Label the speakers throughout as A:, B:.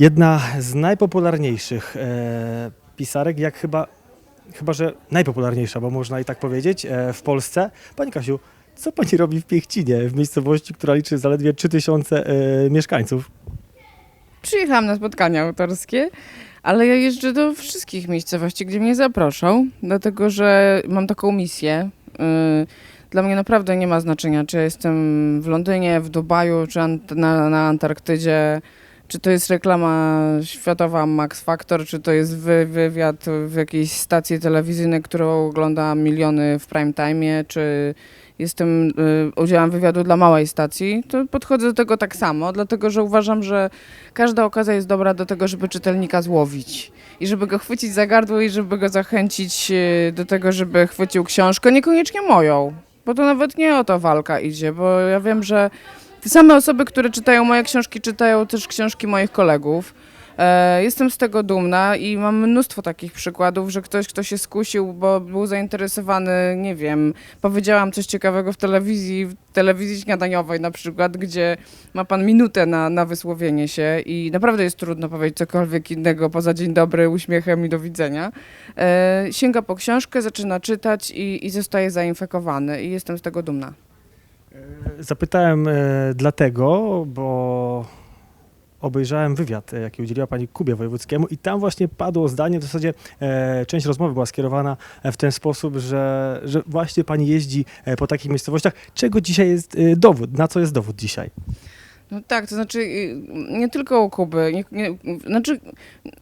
A: Jedna z najpopularniejszych e, pisarek, jak chyba, chyba, że najpopularniejsza, bo można i tak powiedzieć, e, w Polsce. Pani Kasiu, co pani robi w Piechcinie, w miejscowości, która liczy zaledwie 3000 e, mieszkańców?
B: Przyjechałam na spotkania autorskie, ale ja jeżdżę do wszystkich miejscowości, gdzie mnie zaproszą, dlatego że mam taką misję. Yy, Dla mnie naprawdę nie ma znaczenia, czy ja jestem w Londynie, w Dubaju, czy na, na Antarktydzie, czy to jest reklama światowa Max Factor, czy to jest wy, wywiad w jakiejś stacji telewizyjnej, którą ogląda miliony w prime time, czy jestem, y, udzielam wywiadu dla małej stacji, to podchodzę do tego tak samo, dlatego że uważam, że każda okazja jest dobra do tego, żeby czytelnika złowić i żeby go chwycić za gardło i żeby go zachęcić y, do tego, żeby chwycił książkę, niekoniecznie moją, bo to nawet nie o to walka idzie, bo ja wiem, że te same osoby, które czytają moje książki, czytają też książki moich kolegów. E, Jestem z tego dumna i mam mnóstwo takich przykładów, że ktoś, kto się skusił, bo był zainteresowany, nie wiem, powiedziałam coś ciekawego w telewizji, w telewizji śniadaniowej na przykład, gdzie ma pan minutę na, na wysłowienie się i naprawdę jest trudno powiedzieć cokolwiek innego poza dzień dobry, uśmiechem i do widzenia. E, sięga po książkę, zaczyna czytać i, i zostaje zainfekowany i jestem z tego dumna.
A: Zapytałem e, dlatego, bo obejrzałem wywiad, e, jaki udzieliła pani Kubie Wojewódzkiemu i tam właśnie padło zdanie, w zasadzie e, część rozmowy była skierowana e, w ten sposób, że, że właśnie pani jeździ e, po takich miejscowościach. Czego dzisiaj jest e, dowód? Na co jest dowód dzisiaj?
B: No tak, to znaczy y, nie tylko u Kuby. Nie, nie, znaczy,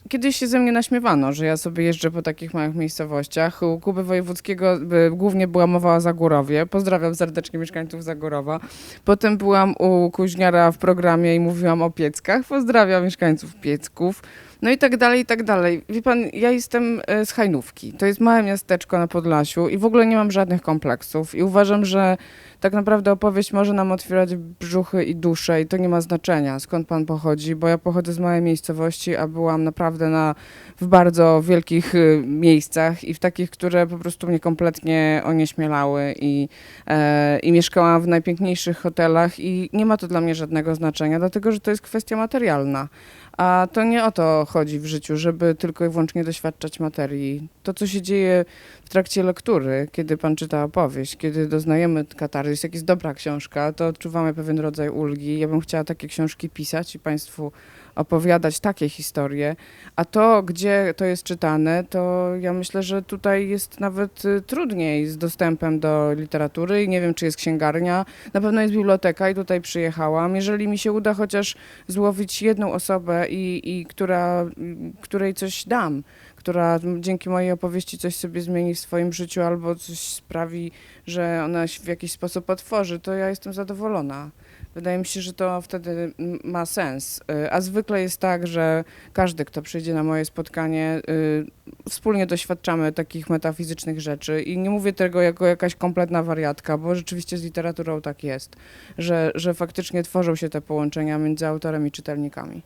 B: kiedyś się ze mnie naśmiewano, że ja sobie jeżdżę po takich małych miejscowościach. U Kuby Wojewódzkiego y, głównie była mowa o Zagórowie. Pozdrawiam serdecznie mieszkańców Zagórowa. Potem byłam u Kuźniara w programie i mówiłam o Pieckach. Pozdrawiam mieszkańców Piecków. No i tak dalej, i tak dalej. Wie pan, ja jestem e, z Hajnówki. To jest małe miasteczko na Podlasiu i w ogóle nie mam żadnych kompleksów. I uważam, że tak naprawdę opowieść może nam otwierać brzuchy i dusze i to nie ma znaczenia, skąd pan pochodzi, bo ja pochodzę z małej miejscowości, a byłam naprawdę na, w bardzo wielkich y, miejscach i w takich, które po prostu mnie kompletnie onieśmielały i, e, i mieszkałam w najpiękniejszych hotelach i nie ma to dla mnie żadnego znaczenia, dlatego że to jest kwestia materialna. A to nie o to chodzi w życiu, żeby tylko i wyłącznie doświadczać materii. To, co się dzieje w trakcie lektury, kiedy pan czyta opowieść, kiedy doznajemy katarzys, jak jest dobra książka, to odczuwamy pewien rodzaj ulgi. Ja bym chciała takie książki pisać i państwu opowiadać takie historie. A to, gdzie to jest czytane, to ja myślę, że tutaj jest nawet y, trudniej z dostępem do literatury i nie wiem, czy jest księgarnia. Na pewno jest biblioteka i tutaj przyjechałam. Jeżeli mi się uda chociaż złowić jedną osobę, i, i która, której coś dam, która dzięki mojej opowieści coś sobie zmieni w swoim życiu albo coś sprawi, że ona się w jakiś sposób otworzy, to ja jestem zadowolona. Wydaje mi się, że to wtedy ma sens. Y, A zwykle jest tak, że każdy, kto przyjdzie na moje spotkanie, y, wspólnie doświadczamy takich metafizycznych rzeczy. I nie mówię tego jako jakaś kompletna wariatka, bo rzeczywiście z literaturą tak jest, że, że faktycznie tworzą się te połączenia między autorem i czytelnikami.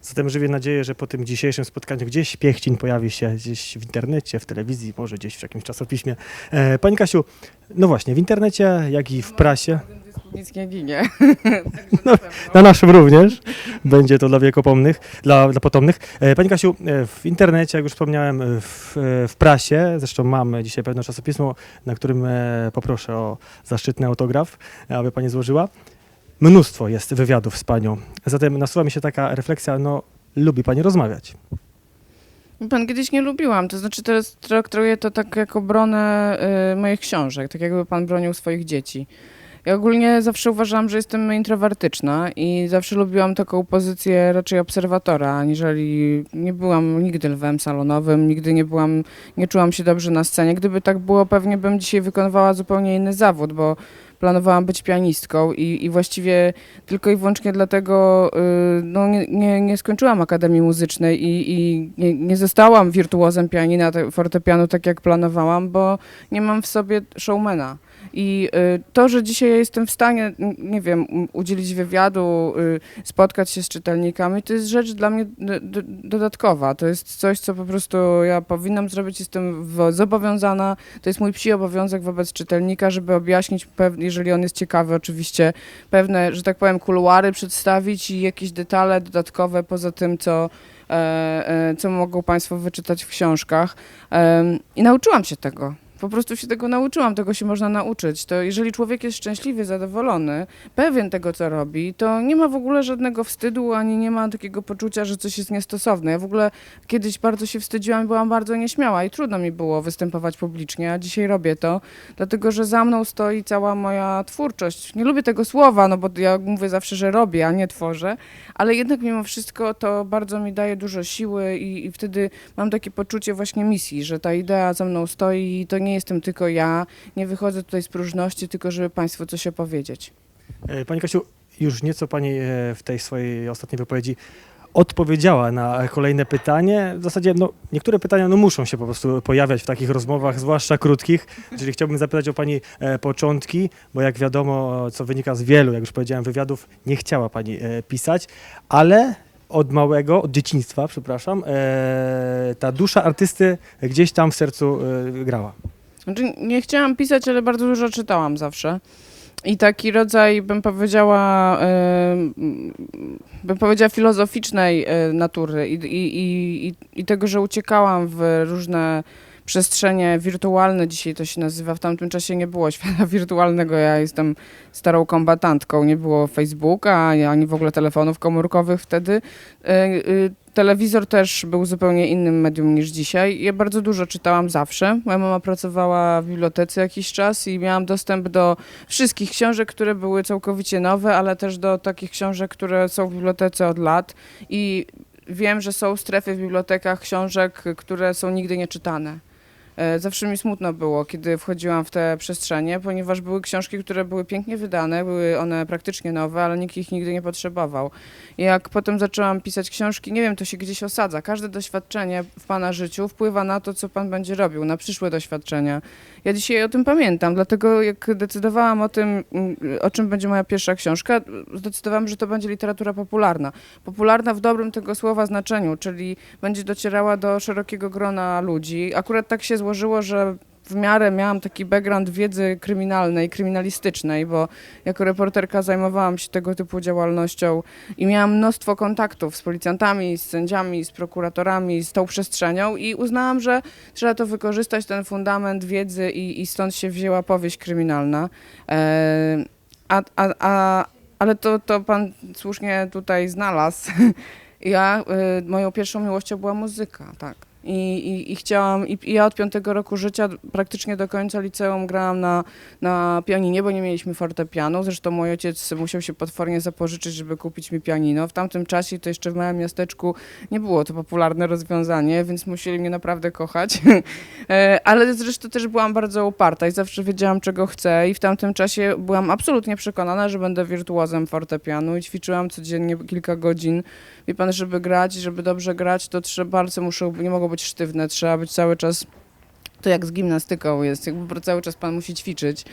A: Zatem żywię nadzieję, że po tym dzisiejszym spotkaniu gdzieś Piechcin pojawi się gdzieś w internecie, w telewizji, może gdzieś w jakimś czasopiśmie. E, Pani Kasiu, no właśnie, w internecie, jak i w prasie,
B: Nic nie ginie.
A: No, na naszym również, będzie to dla wiekopomnych, dla, dla potomnych. E, Pani Kasiu, e, w internecie, jak już wspomniałem, e, w, e, w prasie, zresztą mamy dzisiaj pewne czasopismo, na którym e, poproszę o zaszczytny autograf, e, aby Pani złożyła. Mnóstwo jest wywiadów z Panią. Zatem nasuwa mi się taka refleksja, no lubi Pani rozmawiać.
B: Pan kiedyś nie lubiłam, to znaczy teraz traktuję to tak jako bronę y, moich książek, tak jakby pan bronił swoich dzieci. Ja ogólnie zawsze uważałam, że jestem introwertyczna i zawsze lubiłam taką pozycję raczej obserwatora, aniżeli nie byłam nigdy lwem salonowym, nigdy nie byłam, nie czułam się dobrze na scenie. Gdyby tak było, pewnie bym dzisiaj wykonywała zupełnie inny zawód, bo planowałam być pianistką i, i właściwie tylko i wyłącznie dlatego y, no, nie, nie, nie skończyłam Akademii Muzycznej i, i nie, nie zostałam wirtuozem pianina, te- fortepianu tak jak planowałam, bo nie mam w sobie showmana. I y, to, że dzisiaj jestem w stanie, nie wiem, udzielić wywiadu, y, spotkać się z czytelnikami, to jest rzecz dla mnie dodatkowa. To jest coś, co po prostu ja powinnam zrobić, jestem zobowiązana. To jest mój psi obowiązek wobec czytelnika, żeby objaśnić, jeżeli on jest ciekawy, oczywiście pewne, że tak powiem, kuluary przedstawić i jakieś detale dodatkowe poza tym, co, e, e, co mogą Państwo wyczytać w książkach. I nauczyłam się tego. Po prostu się tego nauczyłam, tego się można nauczyć. To jeżeli człowiek jest szczęśliwy, zadowolony, pewien tego, co robi, to nie ma w ogóle żadnego wstydu, ani nie ma takiego poczucia, że coś jest niestosowne. Ja w ogóle kiedyś bardzo się wstydziłam, byłam bardzo nieśmiała i trudno mi było występować publicznie, a dzisiaj robię to, dlatego że za mną stoi cała moja twórczość. Nie lubię tego słowa, no bo ja mówię zawsze, że robię, a nie tworzę, ale jednak mimo wszystko to bardzo mi daje dużo siły i, i wtedy mam takie poczucie właśnie misji, że ta idea za mną stoi i to nie jestem tylko ja, nie wychodzę tutaj z próżności, tylko żeby Państwu coś opowiedzieć.
A: E, Pani Kasiu, już nieco Pani e, w tej swojej ostatniej wypowiedzi odpowiedziała na kolejne pytanie. W zasadzie no, niektóre pytania no, muszą się po prostu pojawiać w takich rozmowach, zwłaszcza krótkich. Czyli chciałbym zapytać o Pani e, początki, bo jak wiadomo, co wynika z wielu, jak już powiedziałem, wywiadów, nie chciała Pani e, pisać, ale od małego, od dzieciństwa, przepraszam, e, ta dusza artysty gdzieś tam w sercu e, grała.
B: Znaczy, nie chciałam pisać, ale bardzo dużo czytałam zawsze. I taki rodzaj, bym powiedziała, e, bym powiedziała filozoficznej e, natury i, i, i, i- tego, że uciekałam w różne przestrzenie wirtualne, dzisiaj to się nazywa, w tamtym czasie nie było świata wirtualnego, ja jestem starą kombatantką, nie było Facebooka, ani w ogóle telefonów komórkowych wtedy. Telewizor też był zupełnie innym medium niż dzisiaj. Ja bardzo dużo czytałam zawsze. Moja mama pracowała w bibliotece jakiś czas i miałam dostęp do wszystkich książek, które były całkowicie nowe, ale też do takich książek, które są w bibliotece od lat. I wiem, że są strefy w bibliotekach książek, które są nigdy nie czytane. Zawsze mi smutno było, kiedy wchodziłam w te przestrzenie, ponieważ były książki, które były pięknie wydane, były one praktycznie nowe, ale nikt ich nigdy nie potrzebował. I jak potem zaczęłam pisać książki, nie wiem, to się gdzieś osadza. Każde doświadczenie w Pana życiu wpływa na to, co Pan będzie robił, na przyszłe doświadczenia. Ja dzisiaj o tym pamiętam, dlatego jak decydowałam o tym, mm, o czym będzie moja pierwsza książka, zdecydowałam, że to będzie literatura popularna. Popularna w dobrym tego słowa znaczeniu, czyli będzie docierała do szerokiego grona ludzi. Akurat tak się złożyło, że w miarę miałam taki background wiedzy kryminalnej, kryminalistycznej, bo jako reporterka zajmowałam się tego typu działalnością i miałam mnóstwo kontaktów z policjantami, z sędziami, z prokuratorami, z tą przestrzenią i uznałam, że trzeba to wykorzystać, ten fundament wiedzy i, i stąd się wzięła powieść kryminalna. E, a, a, a, ale to, to pan słusznie tutaj znalazł. Ja, y, moją pierwszą miłością była muzyka, tak. I, i, i chciałam, i, i ja od piątego roku życia praktycznie do końca liceum grałam na, na pianinie, bo nie mieliśmy fortepianu. Zresztą mój ojciec musiał się potwornie zapożyczyć, żeby kupić mi pianino. W tamtym czasie to jeszcze w małym miasteczku nie było to popularne rozwiązanie, więc musieli mnie naprawdę kochać. E, Ale zresztą też byłam bardzo uparta i zawsze wiedziałam, czego chcę. I w tamtym czasie byłam absolutnie przekonana, że będę wirtuozem fortepianu i ćwiczyłam codziennie kilka godzin. Wie pan, żeby grać, żeby dobrze grać, to trzeba, palce muszą, nie mogą być sztywne, trzeba być cały czas, to jak z gimnastyką jest, jakby cały czas pan musi ćwiczyć.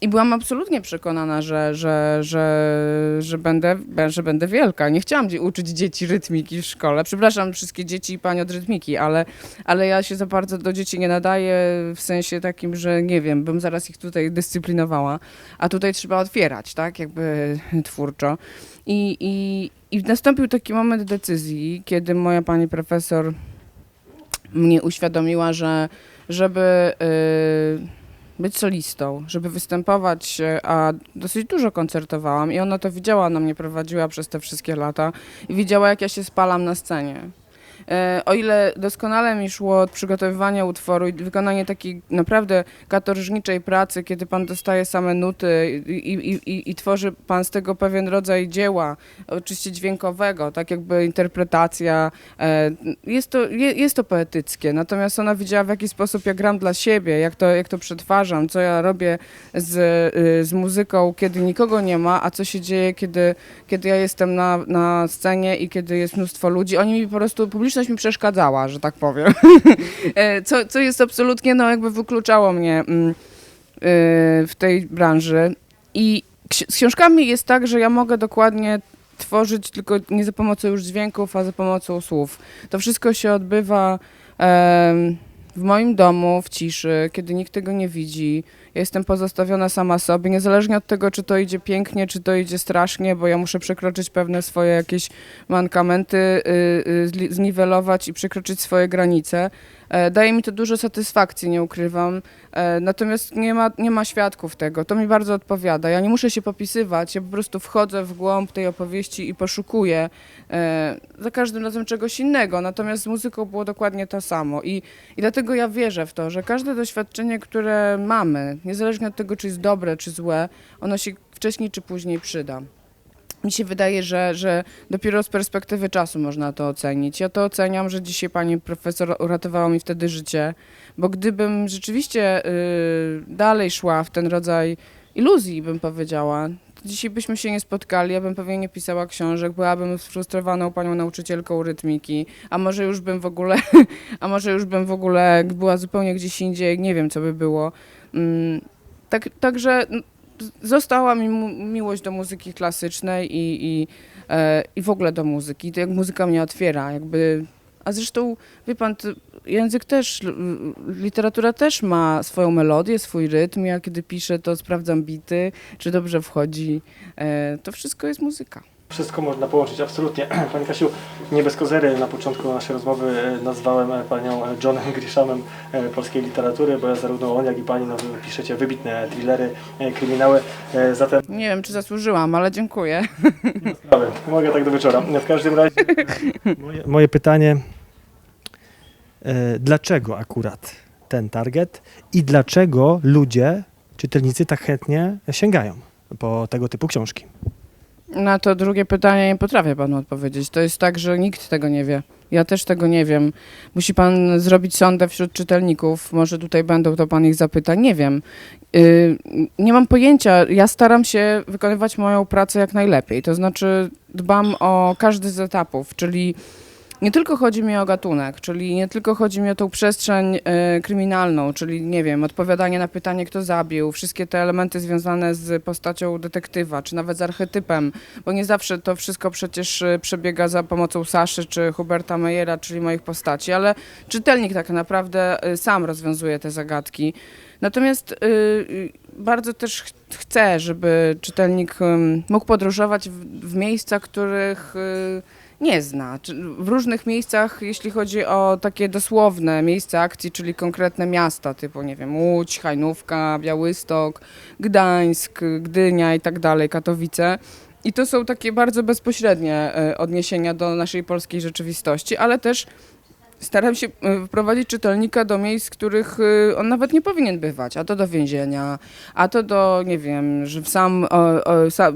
B: I byłam absolutnie przekonana, że, że, że, że, będę, że będę wielka. Nie chciałam uczyć dzieci rytmiki w szkole. Przepraszam wszystkie dzieci i pani od rytmiki, ale, ale ja się za bardzo do dzieci nie nadaję w sensie takim, że nie wiem, bym zaraz ich tutaj dyscyplinowała. A tutaj trzeba otwierać, tak, jakby twórczo. I, i, I nastąpił taki moment decyzji, kiedy moja pani profesor mnie uświadomiła, że żeby y, być solistą, żeby występować, y, a dosyć dużo koncertowałam i ona to widziała, ona mnie prowadziła przez te wszystkie lata i widziała, jak ja się spalam na scenie. E, O ile doskonale mi szło od przygotowywania utworu i wykonanie takiej naprawdę katorżniczej pracy, kiedy pan dostaje same nuty i, i, i, i tworzy pan z tego pewien rodzaj dzieła, oczywiście dźwiękowego, tak jakby interpretacja, e, jest to, je, jest to poetyckie, natomiast ona widziała w jaki sposób ja gram dla siebie, jak to, jak to przetwarzam, co ja robię z, y, z muzyką, kiedy nikogo nie ma, a co się dzieje, kiedy, kiedy ja jestem na, na scenie i kiedy jest mnóstwo ludzi. Oni mi po prostu, publiczność mi przeszkadzała, że tak powiem. E, co, co jest absolutnie, no jakby wykluczało mnie. mm, w tej branży. I z książkami jest tak, że ja mogę dokładnie tworzyć tylko nie za pomocą już dźwięków, a za pomocą słów. To wszystko się odbywa w moim domu, w ciszy, kiedy nikt tego nie widzi. Jestem pozostawiona sama sobie, niezależnie od tego, czy to idzie pięknie, czy to idzie strasznie, bo ja muszę przekroczyć pewne swoje jakieś mankamenty, y, y, zniwelować i przekroczyć swoje granice. E, Daje mi to dużo satysfakcji, nie ukrywam. E, Natomiast nie ma, nie ma świadków tego. To mi bardzo odpowiada. Ja nie muszę się popisywać, ja po prostu wchodzę w głąb tej opowieści i poszukuję e, za każdym razem czegoś innego. Natomiast z muzyką było dokładnie to samo. I, I dlatego ja wierzę w to, że każde doświadczenie, które mamy, niezależnie od tego, czy jest dobre, czy złe, ono się wcześniej czy później przyda. Mi się wydaje, że, że dopiero z perspektywy czasu można to ocenić. Ja to oceniam, że dzisiaj pani profesor uratowała mi wtedy życie, bo gdybym rzeczywiście y, dalej szła w ten rodzaj iluzji, bym powiedziała, dzisiaj byśmy się nie spotkali, ja bym pewnie nie pisała książek, byłabym sfrustrowaną panią nauczycielką rytmiki, a może już bym w ogóle, a może już bym w ogóle była zupełnie gdzieś indziej, nie wiem co by było. Tak, także została mi miłość do muzyki klasycznej i, i, e, i w ogóle do muzyki. To jak muzyka mnie otwiera, jakby. A zresztą, wie pan, język też, literatura też ma swoją melodię, swój rytm. Ja kiedy piszę, to sprawdzam bity, czy dobrze wchodzi. E, to wszystko jest muzyka.
A: Wszystko można połączyć, absolutnie. Pani Kasiu, nie bez kozery na początku naszej rozmowy e, nazwałem e, Panią Johnem Grishamem e, polskiej literatury, bo ja zarówno on, jak i Pani no, piszecie wybitne thrillery, kryminały, zatem
B: Nie wiem, czy zasłużyłam, ale dziękuję.
A: sprawy. Mogę tak do wieczora. W każdym razie moje, moje pytanie, dlaczego akurat ten target i dlaczego ludzie, czytelnicy tak chętnie sięgają po tego typu książki?
B: Na to drugie pytanie nie potrafię panu odpowiedzieć. To jest tak, że nikt tego nie wie. Ja też tego nie wiem. Musi pan zrobić sondę wśród czytelników. Może tutaj będą, to pan ich zapyta. Nie wiem. Yy, nie mam pojęcia. Ja staram się wykonywać moją pracę jak najlepiej. To znaczy dbam o każdy z etapów, czyli nie tylko chodzi mi o gatunek, czyli nie tylko chodzi mi o tą przestrzeń e, kryminalną, czyli nie wiem, odpowiadanie na pytanie, kto zabił, wszystkie te elementy związane z postacią detektywa, czy nawet z archetypem, bo nie zawsze to wszystko przecież e, przebiega za pomocą Saszy czy Huberta Meyera, czyli moich postaci, ale czytelnik tak naprawdę e, sam rozwiązuje te zagadki. Natomiast y, y, bardzo też ch- chcę, żeby czytelnik ym, mógł podróżować w, w miejsca, których y, nie zna. W różnych miejscach, jeśli chodzi o takie dosłowne miejsca akcji, czyli konkretne miasta, typu, nie wiem, Łódź, Hajnówka, Białystok, Gdańsk, Gdynia i tak dalej, Katowice. I to są takie bardzo bezpośrednie e, odniesienia do naszej polskiej rzeczywistości, ale też staram się e, wprowadzić czytelnika do miejsc, których e, on nawet nie powinien bywać, a to do więzienia, a to do, nie wiem, sam,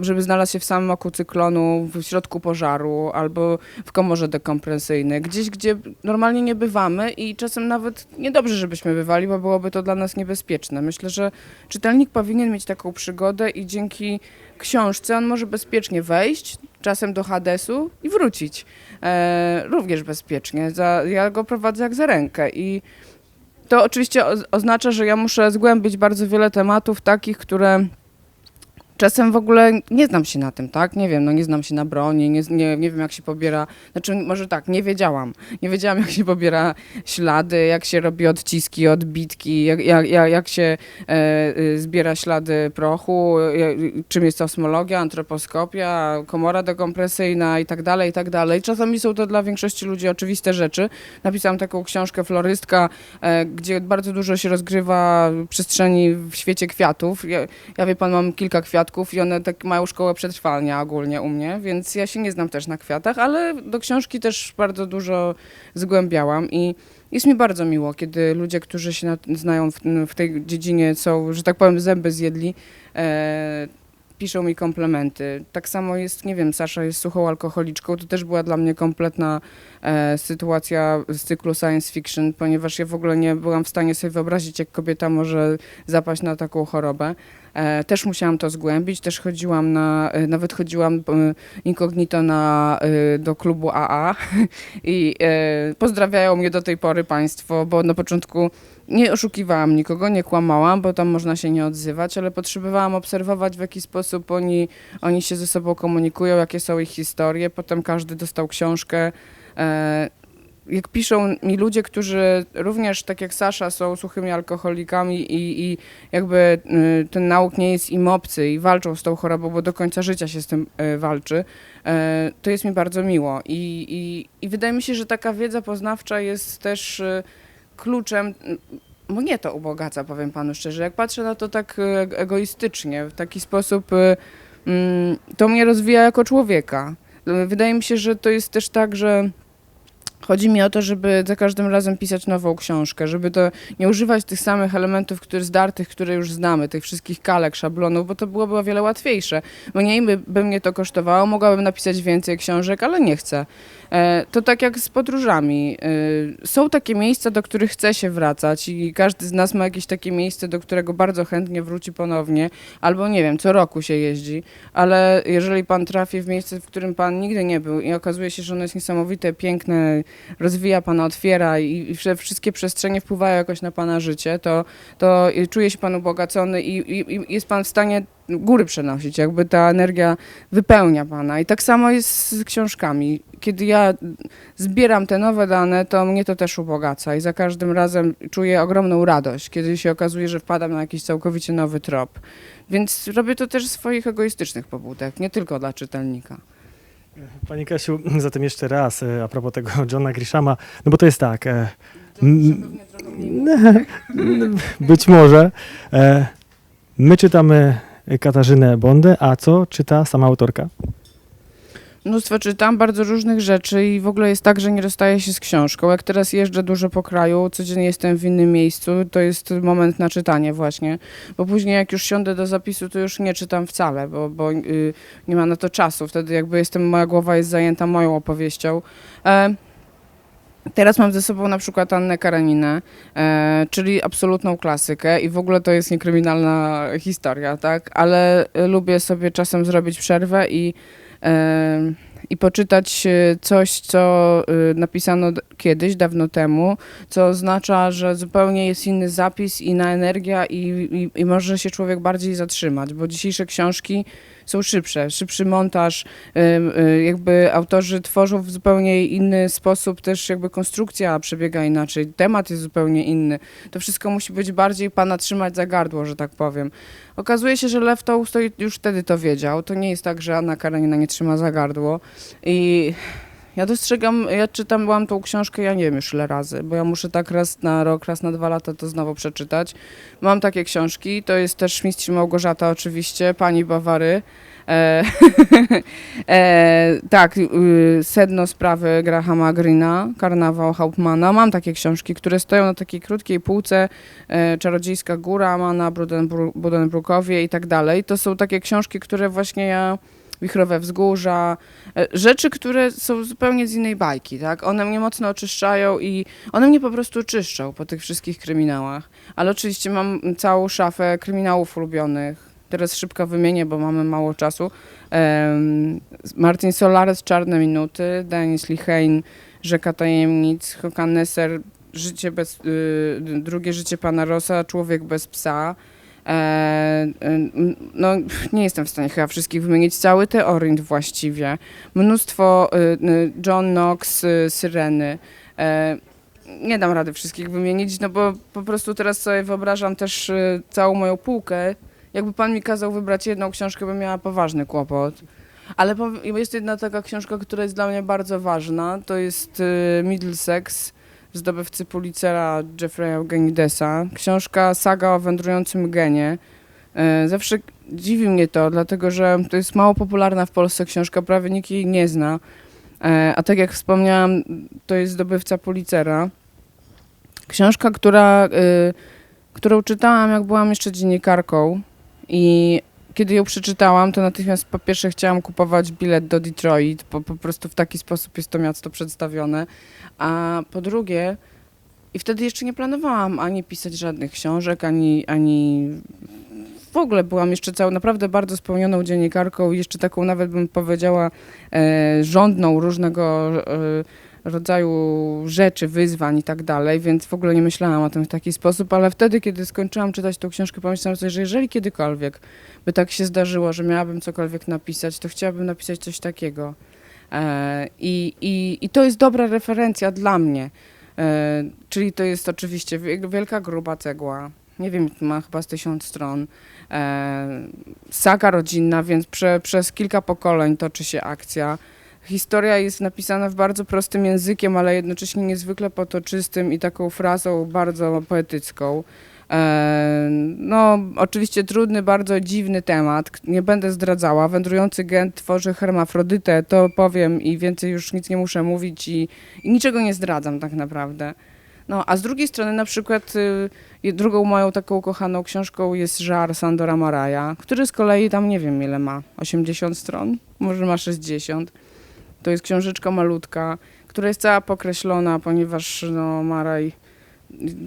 B: żeby znalazł się w samym oku cyklonu, w środku pożaru albo w komorze dekompresyjnej, gdzieś, gdzie normalnie nie bywamy i czasem nawet niedobrze, żebyśmy bywali, bo byłoby to dla nas niebezpieczne. Myślę, że czytelnik powinien mieć taką przygodę i dzięki książce on może bezpiecznie wejść, czasem do Hadesu i wrócić. E, również bezpiecznie. Za, ja go prowadzę jak za rękę i to oczywiście oznacza, że ja muszę zgłębić bardzo wiele tematów takich, które czasem w ogóle nie znam się na tym, tak? Nie wiem, no nie znam się na broni, nie, nie, nie wiem jak się pobiera, znaczy może tak, nie wiedziałam. Nie wiedziałam jak się pobiera ślady, jak się robi odciski, odbitki, jak, jak, jak, jak się e, y, zbiera ślady prochu, jak, czym jest osmologia, antroposkopia, komora dekompresyjna i tak dalej, i tak dalej. Czasami są to dla większości ludzi oczywiste rzeczy. Napisałam taką książkę Florystka, e, gdzie bardzo dużo się rozgrywa przestrzeni w świecie kwiatów. Ja, ja wie pan, mam kilka kwiatków i one tak mają szkołę przetrwania ogólnie u mnie, więc ja się nie znam też na kwiatach, ale do książki też bardzo dużo zgłębiałam i jest mi bardzo miło, kiedy ludzie, którzy się na, znają w, w tej dziedzinie, są, że tak powiem, zęby zjedli, e, piszą mi komplementy. Tak samo jest, nie wiem, Sasza jest suchą alkoholiczką, to też była dla mnie kompletna e, sytuacja z cyklu science fiction, ponieważ ja w ogóle nie byłam w stanie sobie wyobrazić, jak kobieta może zapaść na taką chorobę. E, też musiałam to zgłębić, też chodziłam na, e, nawet chodziłam e, incognito na, do klubu AA i pozdrawiają mnie do tej pory państwo, bo na początku nie oszukiwałam nikogo, nie kłamałam, bo tam można się nie odzywać, ale potrzebowałam obserwować, w jaki sposób oni, oni się ze sobą komunikują, jakie są ich historie. Potem każdy dostał książkę. Jak piszą mi ludzie, którzy również, tak jak Sasza, są suchymi alkoholikami i, i jakby y, ten nauk nie jest im obcy i walczą z tą chorobą, bo do końca życia się z tym y, walczy, e, to jest mi bardzo miło. I, i, I wydaje mi się, że taka wiedza poznawcza jest też y, kluczem, mnie to ubogaca, powiem panu szczerze. Jak patrzę na to tak y, egoistycznie, w taki sposób, y, mm, to mnie rozwija jako człowieka. Y, Wydaje mi się, że to jest też tak, że Chodzi mi o to, żeby za każdym razem pisać nową książkę, żeby to nie używać tych samych elementów, które zdartych, które już znamy, tych wszystkich kalek, szablonów, bo to byłoby o wiele łatwiejsze. Mniej by, by mnie to kosztowało, mogłabym napisać więcej książek, ale nie chcę. E, to tak jak z podróżami. E, są takie miejsca, do których chce się wracać i każdy z nas ma jakieś takie miejsce, do którego bardzo chętnie wróci ponownie, albo nie wiem, co roku się jeździ, ale jeżeli pan trafi w miejsce, w którym pan nigdy nie był i okazuje się, że ono jest niesamowite, piękne, rozwija pana, otwiera i, i wszystkie przestrzenie wpływają jakoś na pana życie, to, to czuje się pan ubogacony i, i, i jest pan w stanie góry przenosić, jakby ta energia wypełnia pana. I tak samo jest z książkami. Kiedy ja zbieram te nowe dane, to mnie to też ubogaca i za każdym razem czuję ogromną radość, kiedy się okazuje, że wpadam na jakiś całkowicie nowy trop. Więc robię to też z swoich egoistycznych pobudek, nie tylko dla czytelnika.
A: Pani Kasiu, zatem jeszcze raz e, a propos tego Johna Grishama, no bo to jest tak, e, być może e, my czytamy Katarzynę Bondę, a co czyta sama autorka?
B: Mnóstwo czytam, bardzo różnych rzeczy i w ogóle jest tak, że nie rozstaję się z książką. Jak teraz jeżdżę dużo po kraju, codziennie jestem w innym miejscu, to jest moment na czytanie właśnie, bo później jak już siądę do zapisu, to już nie czytam wcale, bo, bo y, nie ma na to czasu. Wtedy jakby jestem, moja głowa jest zajęta moją opowieścią. E, Teraz mam ze sobą na przykład Annę Kareninę, e, czyli absolutną klasykę i w ogóle to jest niekryminalna historia, tak? Ale e, lubię sobie czasem zrobić przerwę i, i poczytać e, coś, co e, napisano kiedyś, dawno temu, co oznacza, że zupełnie jest inny zapis, inna energia i, i, i może się człowiek bardziej zatrzymać, bo dzisiejsze książki są szybsze, szybszy montaż, y, jakby autorzy tworzą w zupełnie inny sposób, też jakby konstrukcja przebiega inaczej, temat jest zupełnie inny. To wszystko musi być bardziej pana trzymać za gardło, że tak powiem. Okazuje się, że Lew Tolstoj już wtedy to wiedział. To nie jest tak, że Anna Karenina nie trzyma za gardło. I ja dostrzegam, ja czytam, byłam tą książkę, ja nie wiem już ile razy, bo ja muszę tak raz na rok, raz na dwa lata to znowu przeczytać. Mam takie książki, to jest też Mistrz Małgorzata oczywiście, Pani Bawary. E, e, tak, y, sedno sprawy Grahama Greena, Karnawał Hauptmana. Mam takie książki, które stoją na takiej krótkiej półce, e, Czarodziejska Góra, Mana Budenbru- Budenbrukowie i tak dalej. To są takie książki, które właśnie ja Wichrowe Wzgórza, e, rzeczy, które są zupełnie z innej bajki, tak? One mnie mocno oczyszczają i one mnie po prostu czyszczą po tych wszystkich kryminałach. Ale oczywiście mam całą szafę kryminałów ulubionych. Teraz szybko wymienię, bo mamy mało czasu. Em, Martin Solares, Czarne Minuty, Denis Lichane, Rzeka Tajemnic, Håkan Nesser, Życie bez, y, Drugie Życie Pana Rosa, Człowiek bez psa. E, y, no, nie jestem w stanie chyba wszystkich wymienić. Cały Teorint właściwie. Mnóstwo y, John Knox, y, Syreny. E, nie dam rady wszystkich wymienić, no bo po prostu teraz sobie wyobrażam też y, całą moją półkę. Jakby pan mi kazał wybrać jedną książkę, bym miała poważny kłopot. Ale jest jedna taka książka, która jest dla mnie bardzo ważna. To jest Middlesex, zdobywcy Pulitzera Jeffrey'a Eugenidesa. Książka Saga o wędrującym genie. E, Zawsze dziwi mnie to, dlatego że to jest mało popularna w Polsce książka, prawie nikt jej nie zna. E, A tak jak wspomniałam, to jest zdobywca Pulitzera. Książka, która, y, którą czytałam, jak byłam jeszcze dziennikarką i kiedy ją przeczytałam, to natychmiast po pierwsze chciałam kupować bilet do Detroit, bo po prostu w taki sposób jest to miasto przedstawione, a po drugie, i wtedy jeszcze nie planowałam ani pisać żadnych książek, ani, ani w ogóle byłam jeszcze całą, naprawdę bardzo spełnioną dziennikarką jeszcze taką nawet bym powiedziała e, rządną różnego e, rodzaju rzeczy, wyzwań i tak dalej, więc w ogóle nie myślałam o tym w taki sposób, ale wtedy, kiedy skończyłam czytać tą książkę, pomyślałam sobie, że jeżeli kiedykolwiek by tak się zdarzyło, że miałabym cokolwiek napisać, to chciałabym napisać coś takiego. E, i, i, I to jest dobra referencja dla mnie. E, czyli to jest oczywiście wie- wielka, gruba cegła. Nie wiem, ma chyba z tysiąc stron. E, saga rodzinna, więc prze, przez kilka pokoleń toczy się akcja. Historia jest napisana w bardzo prostym językiem, ale jednocześnie niezwykle potoczystym i taką frazą bardzo poetycką. E, No, oczywiście trudny, bardzo dziwny temat. Nie będę zdradzała. Wędrujący gen tworzy hermafrodytę, to powiem i więcej już nic nie muszę mówić i, i niczego nie zdradzam tak naprawdę. No, a z drugiej strony na przykład y, drugą moją taką kochaną książką jest Żar Sandora Maraja, który z kolei tam nie wiem ile ma, 80 stron, może ma 60. To jest książeczka malutka, która jest cała pokreślona, ponieważ no, Maraj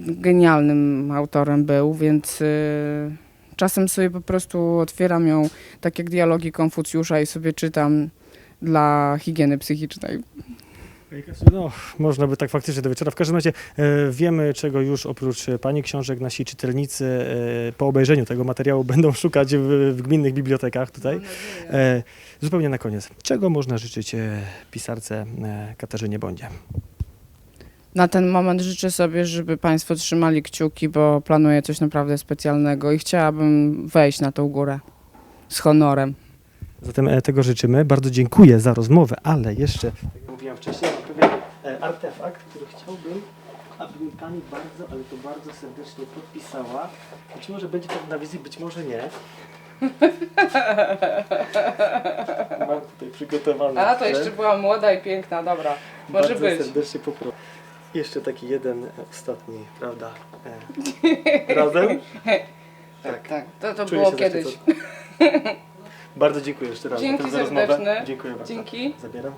B: genialnym autorem był, więc y, czasem sobie po prostu otwieram ją, tak jak dialogi Konfucjusza i sobie czytam dla higieny psychicznej.
A: No, można by tak faktycznie do wieczora. W każdym razie e, wiemy, czego już oprócz e, Pani książek nasi czytelnicy e, po obejrzeniu tego materiału będą szukać w, w gminnych bibliotekach tutaj. E, zupełnie na koniec. Czego można życzyć e, pisarce e, Katarzynie Bondzie?
B: Na ten moment życzę sobie, żeby Państwo trzymali kciuki, bo planuję coś naprawdę specjalnego i chciałabym wejść na tą górę z honorem.
A: Zatem e, tego życzymy. Bardzo dziękuję za rozmowę, ale jeszcze, tak jak mówiłem wcześniej, artefakt, który chciałbym, aby mi Pani bardzo, ale to bardzo serdecznie podpisała. Być może będzie to na wizji, być może nie. Mam tutaj przygotowany.
B: A, to jeszcze była młoda i piękna, dobra. Może
A: bardzo
B: być.
A: serdecznie poproszę. Jeszcze taki jeden e, ostatni, prawda? E, razem?
B: Tak, tak. To, to
A: Czuję
B: było
A: się
B: kiedyś.
A: zaszczycony. Bardzo dziękuję jeszcze raz
B: Dzięki
A: za rozmowę.
B: serdeczne.
A: Dziękuję bardzo.
B: Dzięki.
A: Zabieram.